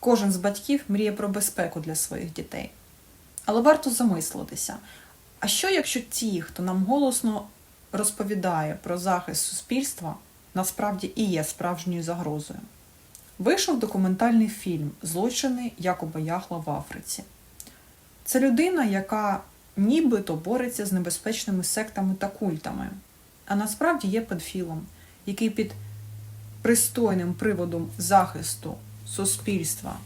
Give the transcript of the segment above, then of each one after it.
Кожен з батьків мріє про безпеку для своїх дітей. Але варто замислитися: а що якщо ті, хто нам голосно розповідає про захист суспільства, насправді і є справжньою загрозою? Вийшов документальний фільм Злочини Якоба Яхла в Африці. Це людина, яка нібито бореться з небезпечними сектами та культами, а насправді є педфілом, який під пристойним приводом захисту суспільства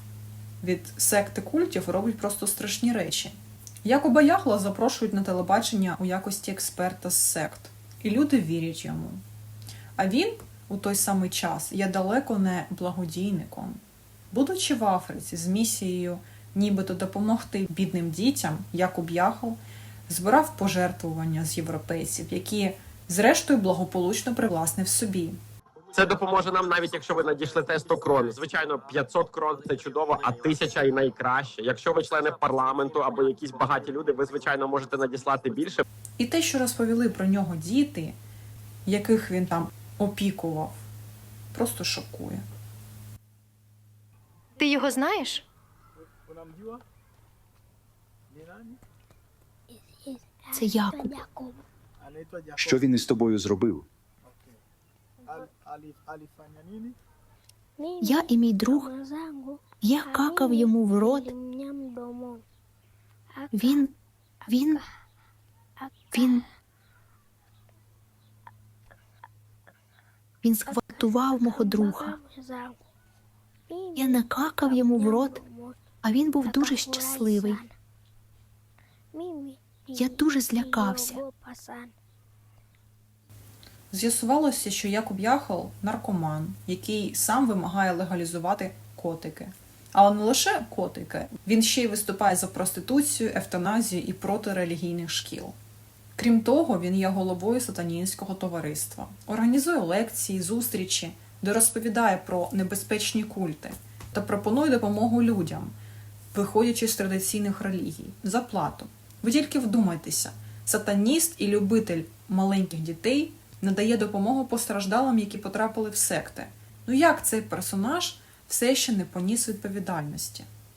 від секти культів робить просто страшні речі. Якоба Яхла запрошують на телебачення у якості експерта з сект, і люди вірять йому. А він у той самий час є далеко не благодійником. Будучи в Африці з місією нібито допомогти бідним дітям, Якуб Яхл збирав пожертвування з європейців, які зрештою благополучно привласнив собі. Це допоможе нам, навіть якщо ви надішлете 100 крон. Звичайно, 500 крон це чудово, а тисяча і найкраще. Якщо ви члени парламенту або якісь багаті люди, ви звичайно можете надіслати більше. І те, що розповіли про нього діти, яких він там опікував, просто шокує. Ти його знаєш? Це Якуб. Що він із тобою зробив? Alifanya nini? Я і мій друг, я какав йому в рот. Він, він, він. Він зґвалтував мого друга. Я накакав йому в рот, а він був дуже щасливий. Я дуже злякався. З'ясувалося, що Якуб Яхол наркоман, який сам вимагає легалізувати котики. Але не лише котики, він ще й виступає за проституцію, евтаназію і проти релігійних шкіл. Крім того, він є головою сатанінського товариства, організує лекції, зустрічі, де розповідає про небезпечні культи та пропонує допомогу людям, виходячи з традиційних релігій, за плату. Ви тільки вдумайтеся, сатаніст і любитель маленьких дітей надає допомогу постраждалим, які потрапили в секти. Ну як цей персонаж все ще не поніс відповідальності?